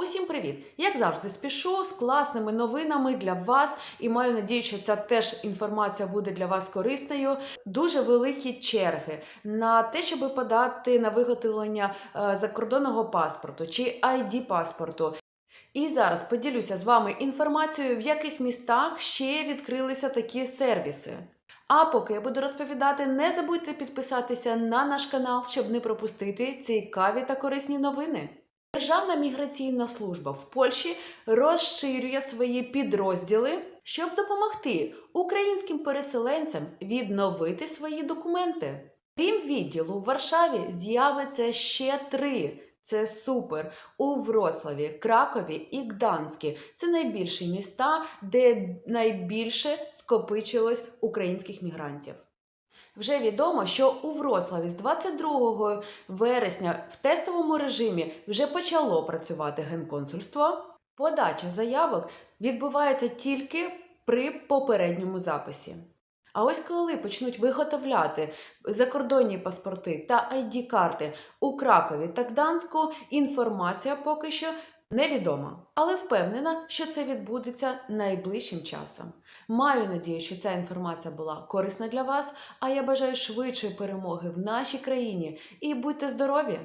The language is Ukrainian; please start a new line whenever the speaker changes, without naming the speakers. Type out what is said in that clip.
Усім привіт! Як завжди, спішу з класними новинами для вас і маю надію, що ця теж інформація буде для вас корисною. Дуже великі черги на те, щоб подати на виготовлення е, закордонного паспорту чи id паспорту. І зараз поділюся з вами інформацією, в яких містах ще відкрилися такі сервіси. А поки я буду розповідати, не забудьте підписатися на наш канал, щоб не пропустити цікаві та корисні новини. Державна міграційна служба в Польщі розширює свої підрозділи, щоб допомогти українським переселенцям відновити свої документи. Крім відділу в Варшаві з'явиться ще три. Це супер у Вроцлаві, Кракові і Гданські. Це найбільші міста, де найбільше скопичилось українських мігрантів. Вже відомо, що у Вроцлаві з 22 вересня в тестовому режимі вже почало працювати генконсульство. Подача заявок відбувається тільки при попередньому записі. А ось коли почнуть виготовляти закордонні паспорти та ID-карти у Кракові та Гданську, інформація поки що невідома, але впевнена, що це відбудеться найближчим часом. Маю надію, що ця інформація була корисна для вас, а я бажаю швидшої перемоги в нашій країні і будьте здорові!